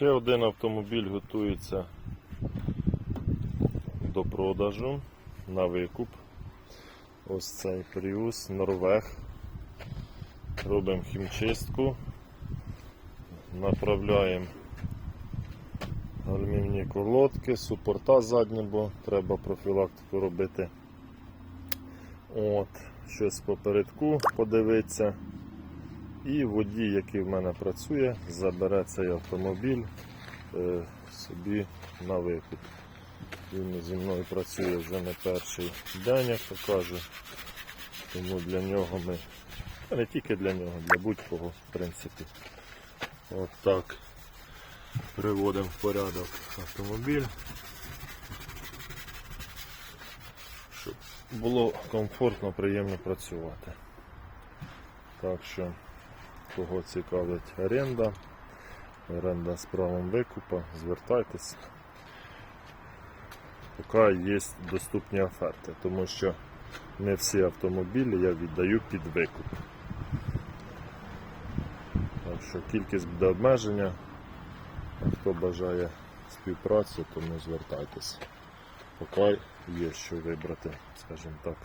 Ще один автомобіль готується до продажу на викуп. Ось цей Prius Норвег. Робимо хімчистку, направляємо гальмівні колодки, супорта задні, бо треба профілактику робити. От, щось попередку подивитися. І водій, який в мене працює, забере цей автомобіль е, собі на викуп. Він зі мною працює вже не перший день, як то кажу. Тому для нього ми, не тільки для нього, для будь-кого, в принципі. От так приводимо в порядок автомобіль. Щоб було комфортно, приємно працювати. Так що, кого цікавить оренда, оренда з правом викупа, звертайтеся. Поки є доступні оферти, тому що не всі автомобілі я віддаю під викуп. Так що кількість буде обмеження. Хто бажає співпрацю, тому звертайтеся. Поки є що вибрати, скажімо так.